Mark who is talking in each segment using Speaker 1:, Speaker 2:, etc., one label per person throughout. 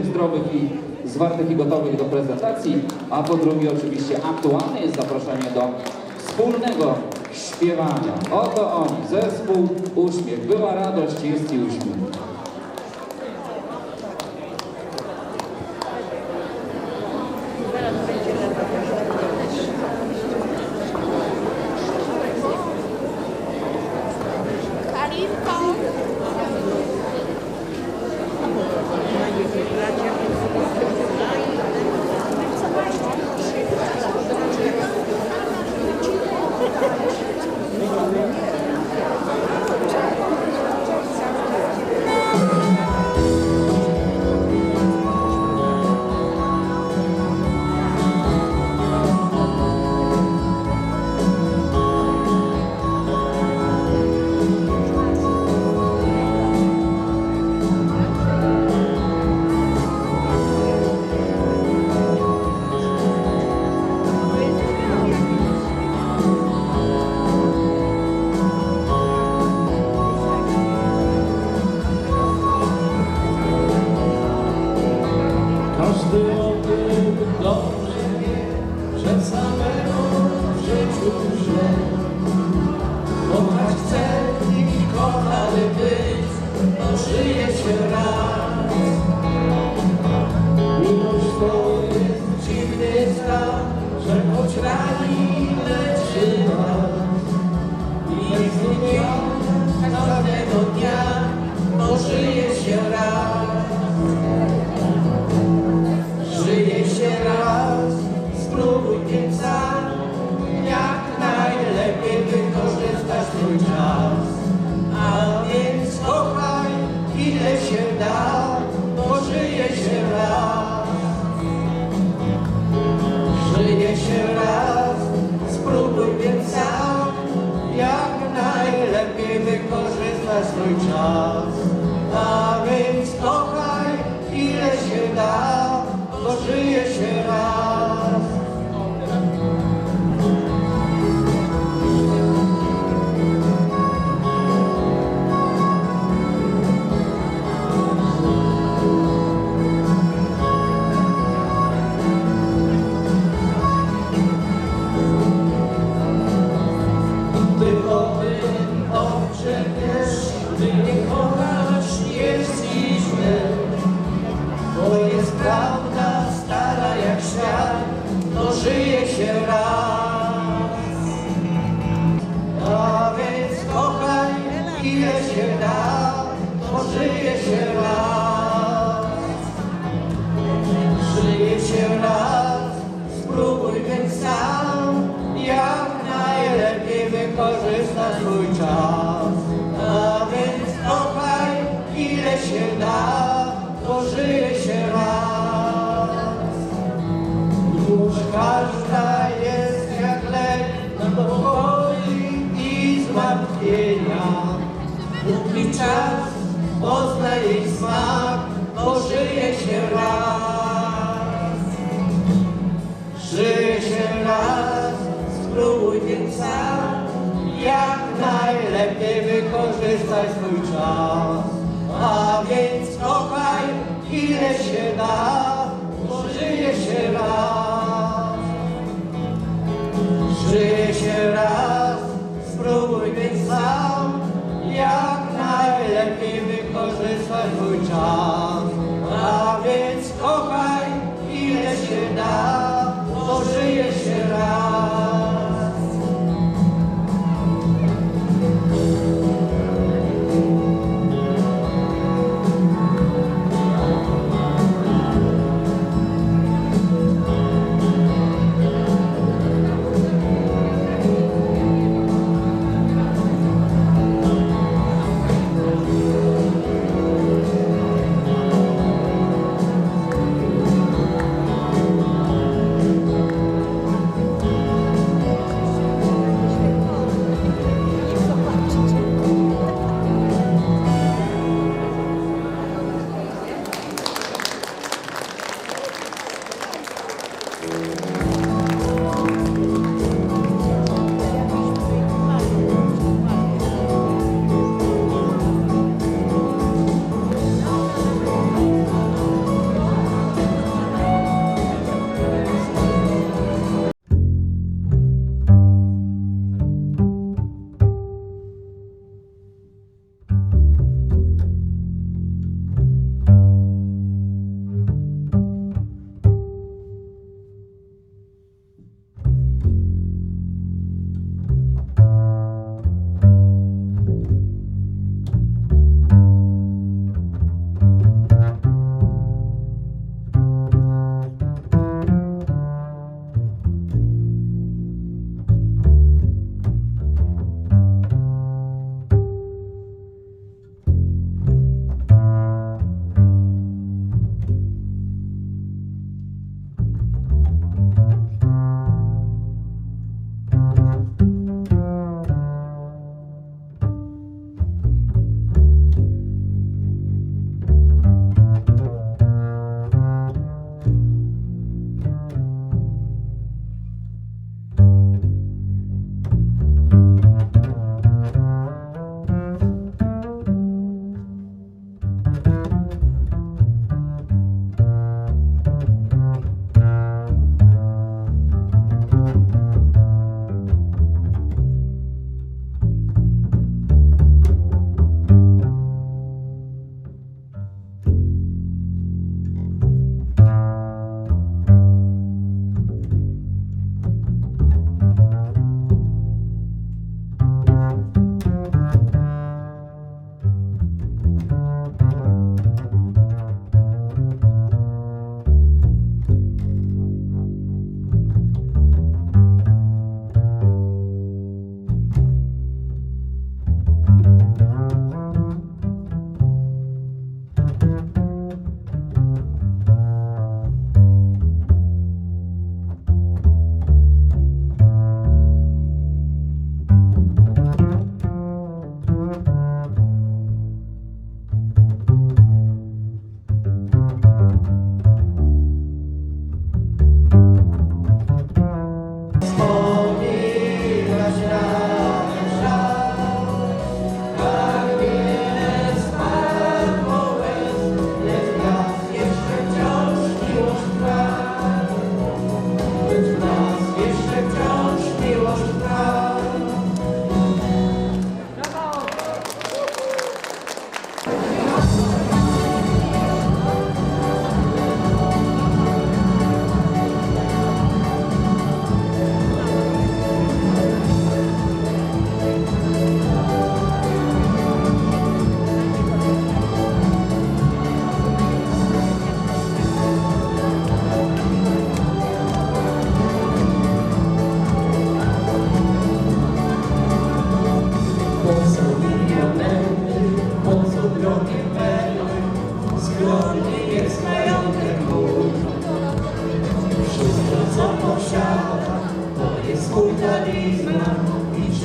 Speaker 1: zdrowych i zwartych i gotowych do prezentacji, a po drugie oczywiście aktualne jest zaproszenie do wspólnego śpiewania. Oto oni, zespół Uśmiech. Była radość, jest i uśmiech.
Speaker 2: To żyje się raz. Swój czas. A więc kochaj, ile się da, bo żyje się raz. Wykorzystać swój czas. A więc kochaj, ile się da, to żyje się raz. Już każda jest jak lek na boli i zmartwienia. Długi czas pozna wykorzystać swój czas. A więc kochaj, ile się da, żyje się raz. Żyje się raz, spróbuj więc sam, jak najlepiej wykorzystać swój czas.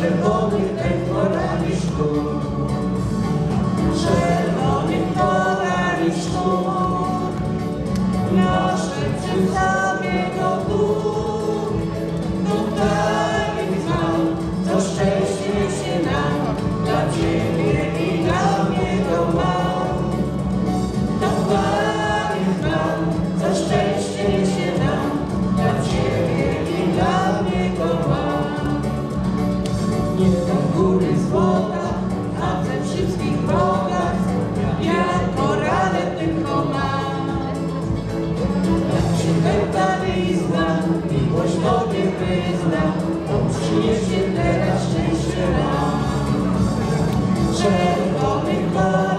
Speaker 2: червоний, та й пора мішко. Czerwony kolor.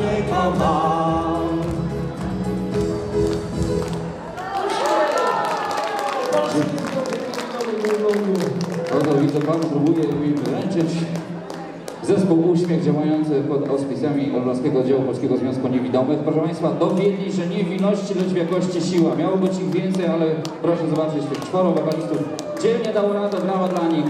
Speaker 2: niego mam.
Speaker 1: Oto widzę, Pan próbuje mi wręczyć zespół Uśmiech działający pod auspicjami Orlowskiego Działu Polskiego Związku Niewidomych. Proszę Państwa, dowiedli, że nie w ilości, lecz w jakości siła. Miało być ich więcej, ale proszę zobaczyć tych czworo wokalistów. Dzielnie dał radę, brawa dla nich.